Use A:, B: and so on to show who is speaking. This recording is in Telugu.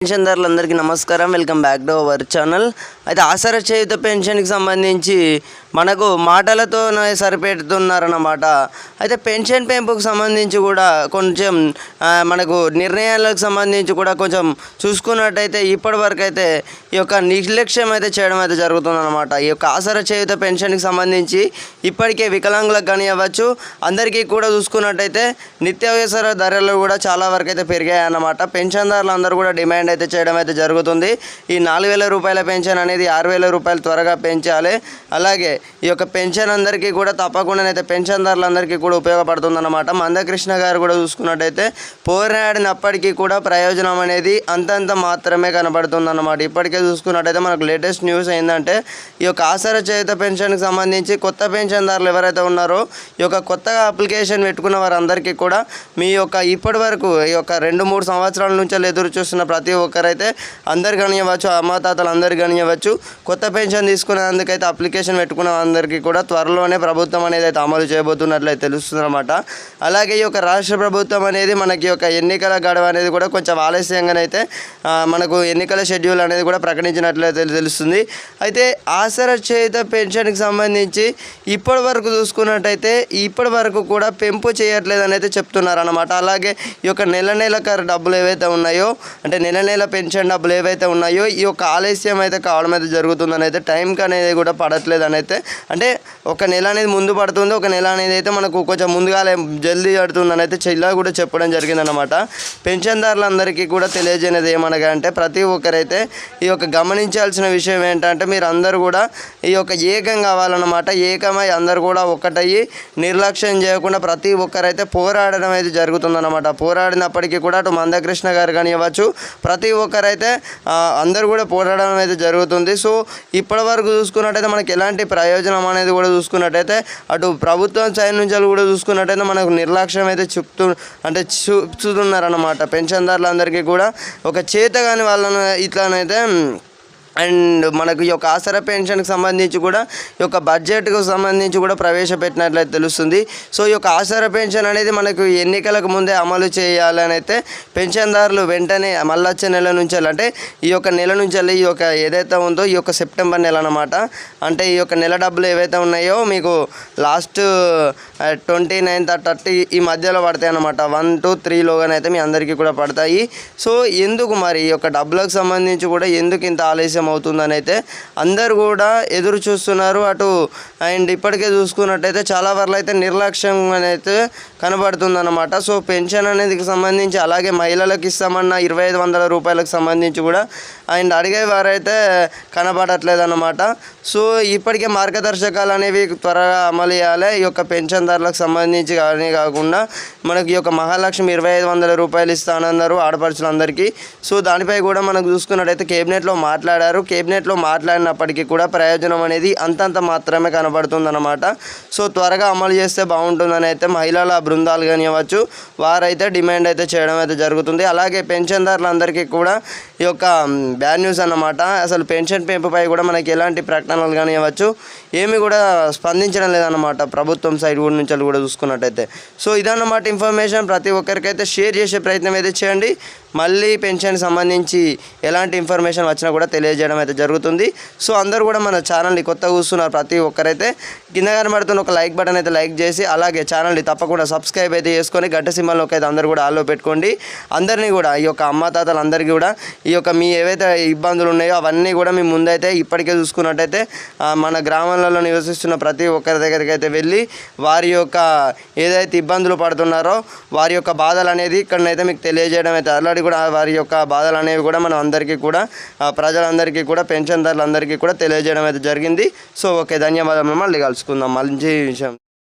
A: పెన్షన్దారులందరికీ నమస్కారం. Welcome back to our channel. అయితే ఆసర చేయుత పెన్షన్కి సంబంధించి మనకు మాటలతోనే సరిపెడుతున్నారన్నమాట. అయితే పెన్షన్ పెంపుకు సంబంధించి కూడా కొంచెం మనకు నిర్ణయాలకు సంబంధించి కూడా కొంచెం చూసుకున్నట్టయితే ఇప్పటి వరకు అయితే ఈ యొక్క నిర్లక్ష్యం అయితే చేయడం అయితే జరుగుతుందన్నమాట. ఈ యొక్క ఆసర చేయుత పెన్షన్కి సంబంధించి ఇప్పటికే వికలాంగులకు కానీ అవ్వచ్చు అందరికీ కూడా చూసుకున్నట్టయితే నిత్యావసర ధరలు కూడా చాలా వరకు అయితే పెరిగాయన్నమాట. పెన్షన్దారులు అందరూ కూడా డిమాండ్ అయితే చేయడం అయితే జరుగుతుంది. ఈ నాలుగు వేల రూపాయల పెన్షన్ అనేది ఆరు వేల రూపాయలు త్వరగా పెంచాలి. అలాగే ఈ యొక్క పెన్షన్ అందరికీ కూడా తప్పకుండా అయితే పెన్షన్దారులందరికీ కూడా ఉపయోగపడుతుందన్నమాట. మందకృష్ణ గారు కూడా చూసుకున్నట్టయితే పోరాడినప్పటికీ కూడా ప్రయోజనం అనేది అంతంత మాత్రమే కనబడుతుందన్నమాట. ఇప్పటికే చూసుకున్నట్టయితే మనకు లేటెస్ట్ న్యూస్ ఏంటంటే ఈ యొక్క ఆసర చేత పెన్షన్కి సంబంధించి కొత్త పెన్షన్దారులు ఎవరైతే ఉన్నారో ఈ యొక్క కొత్తగా అప్లికేషన్ పెట్టుకున్న వారందరికీ కూడా మీ యొక్క ఇప్పటి వరకు ఈ యొక్క రెండు మూడు సంవత్సరాల నుంచి ఎదురు చూస్తున్న ప్రతి ఒక్కరైతే అందరు కనియవచ్చు అమ్మతాతలు అందరు కనియవచ్చు కొత్త పెన్షన్ తీసుకునేందుకైతే అప్లికేషన్ పెట్టుకున్న అందరికీ కూడా త్వరలోనే ప్రభుత్వం అనేది అయితే అమలు చేయబోతున్నట్లయితే తెలుస్తుందన్నమాట. అలాగే ఈ యొక్క రాష్ట్ర ప్రభుత్వం అనేది మనకి యొక్క ఎన్నికల గడువు అనేది కూడా కొంచెం ఆలస్యంగానైతే మనకు ఎన్నికల షెడ్యూల్ అనేది కూడా ప్రకటించినట్లయితే తెలుస్తుంది. అయితే ఆసరా చేత పెన్షన్కి సంబంధించి ఇప్పటి వరకు చూసుకున్నట్టయితే ఇప్పటి వరకు కూడా పెంపు చేయట్లేదని అయితే చెప్తున్నారు అనమాట అలాగే ఈ యొక్క నెల నెల డబ్బులు ఏవైతే ఉన్నాయో అంటే నెల నెల పెన్షన్ డబ్బులు ఏవైతే ఉన్నాయో ఈ యొక్క ఆలస్యం అయితే కావడం అయితే జరుగుతుందని అయితే టైంకి అనేది కూడా పడట్లేదు అని అయితే అంటే ఒక నెల అనేది ముందు పడుతుంది ఒక నెల అనేది అయితే మనకు కొంచెం ముందుగా జల్దీ పడుతుందని అయితే చెల్లా కూడా చెప్పడం జరిగిందనమాట పెన్షన్దారులందరికీ కూడా తెలియజేయనిది ఏమనగా అంటే ప్రతి ఒక్కరైతే ఈ యొక్క గమనించాల్సిన విషయం ఏంటంటే మీరు అందరూ కూడా ఈ యొక్క ఏకం కావాలన్నమాట. ఏకమై అందరు కూడా ఒక్కటయ్యి నిర్లక్ష్యం చేయకుండా ప్రతి ఒక్కరైతే పోరాడడం అయితే జరుగుతుందన్నమాట. పోరాడినప్పటికీ కూడా అటు మందకృష్ణ గారు కానివ్వచ్చు ప్రతి ఒక్కరైతే అందరూ కూడా పోరాడడం అయితే జరుగుతుంది. సో ఇప్పటి వరకు చూసుకున్నట్టయితే మనకి ఎలాంటి ప్రయోజనం అనేది కూడా చూసుకున్నట్టయితే అటు ప్రభుత్వం సైడ్ నుంచి కూడా చూసుకున్నట్టయితే మనకు నిర్లక్ష్యం అయితే చెప్తూ అంటే చూపుతున్నారన్నమాట. పెన్షన్దారులందరికీ కూడా ఒక చేత కాని వాళ్ళను ఇట్లానైతే అండ్ మనకు ఈ యొక్క ఆసరా పెన్షన్కి సంబంధించి కూడా ఈ యొక్క బడ్జెట్కు సంబంధించి కూడా ప్రవేశపెట్టినట్లయితే తెలుస్తుంది. సో ఈ యొక్క ఆసరా పెన్షన్ అనేది మనకు ఎన్నికలకు ముందే అమలు చేయాలని అయితే పెన్షన్దారులు వెంటనే మళ్ళీ వచ్చే నెల నుంచి అంటే ఈ యొక్క నెల నుంచి ఈ యొక్క ఏదైతే ఉందో ఈ యొక్క సెప్టెంబర్ నెల అనమాట అంటే ఈ యొక్క నెల డబ్బులు ఏవైతే ఉన్నాయో మీకు లాస్ట్ ట్వంటీ నైన్త్ థర్టీ ఈ మధ్యలో పడతాయి అనమాట వన్ టూ త్రీలోగానైతే మీ అందరికీ కూడా పడతాయి. సో ఎందుకు మరి ఈ యొక్క డబ్బులకు సంబంధించి కూడా ఎందుకు ఇంత ఆలస్యం అవుతుందని అయితే అందరు కూడా ఎదురు చూస్తున్నారు. అటు అండ్ ఇప్పటికే చూసుకున్నట్టయితే చాలా వరకు అయితే నిర్లక్ష్యం అయితే కనబడుతుందన్నమాట. సో పెన్షన్ అనేది సంబంధించి అలాగే మహిళలకు ఇస్తామన్న ఇరవై ఐదు వందల రూపాయలకు సంబంధించి కూడా అండ్ అడిగే వారైతే కనబడట్లేదు సో ఇప్పటికే మార్గదర్శకాలు అనేవి త్వరగా అమలు చేయాలి. ఈ యొక్క పెన్షన్దారులకు సంబంధించి కానీ కాకుండా మనకి ఈ యొక్క మహాలక్ష్మి ఇరవై ఐదు వందల రూపాయలు ఇస్తానన్నారు ఆడపడుచులందరికీ. సో దానిపై కూడా మనకు చూసుకున్నట్టయితే కేబినెట్లో మాట్లాడారు. కేబినెట్లో మాట్లాడినప్పటికీ కూడా ప్రయోజనం అనేది అంతంత మాత్రమే కనబడుతుందన్నమాట. సో త్వరగా అమలు చేస్తే బాగుంటుందని అయితే మహిళల బృందాలు కానివ్వచ్చు వారైతే డిమాండ్ అయితే చేయడం అయితే జరుగుతుంది. అలాగే పెన్షన్దారులందరికీ కూడా ఈ యొక్క బ్యాడ్ న్యూస్ అన్నమాట. అసలు పెన్షన్ పెంపుపై కూడా మనకి ఎలాంటి ప్రకటనలు కానివ్వచ్చు ఏమి కూడా స్పందించడం లేదన్నమాట ప్రభుత్వం సైడ్ కూడా నుంచి కూడా చూసుకున్నట్టయితే. సో ఇదన్నమాట ఇన్ఫర్మేషన్. ప్రతి ఒక్కరికైతే షేర్ చేసే ప్రయత్నం అయితే చేయండి. మళ్ళీ పెన్షన్ సంబంధించి ఎలాంటి ఇన్ఫర్మేషన్ వచ్చినా కూడా తెలియజేయడం అయితే జరుగుతుంది. సో అందరూ కూడా మన ఛానల్ని కొత్తగా చూస్తున్నారు ప్రతి ఒక్కరైతే కింద కనబడుతున్న ఒక లైక్ బటన్ అయితే లైక్ చేసి అలాగే ఛానల్ని తప్పకుండా సబ్స్క్రైబ్ అయితే చేసుకొని గంట సింహంలోకి అయితే అందరూ కూడా ఆలో పెట్టుకోండి. అందరినీ కూడా ఈ యొక్క అమ్మ తాతలు అందరికీ కూడా ఈ యొక్క మీ ఏవైతే ఇబ్బందులు ఉన్నాయో అవన్నీ కూడా మీ ముందైతే ఇప్పటికే చూసుకున్నట్టయితే మన గ్రామాలలో నివసిస్తున్న ప్రతి ఒక్కరి దగ్గరికి అయితే వెళ్ళి వారి యొక్క ఏదైతే ఇబ్బందులు పడుతున్నారో వారి యొక్క బాధలు అనేది ఇక్కడనైతే మీకు తెలియజేయడం అయితే ఆల్రెడీ కూడా వారి యొక్క బాధలు అనేవి కూడా మనం అందరికీ కూడా ప్రజలందరికీ కూడా పెన్షన్దారులందరికీ కూడా తెలియజేయడం అయితే జరిగింది. సో ఓకే ధన్యవాదాలు మళ్ళీ కలుసుకుందాం. మంచి విషయం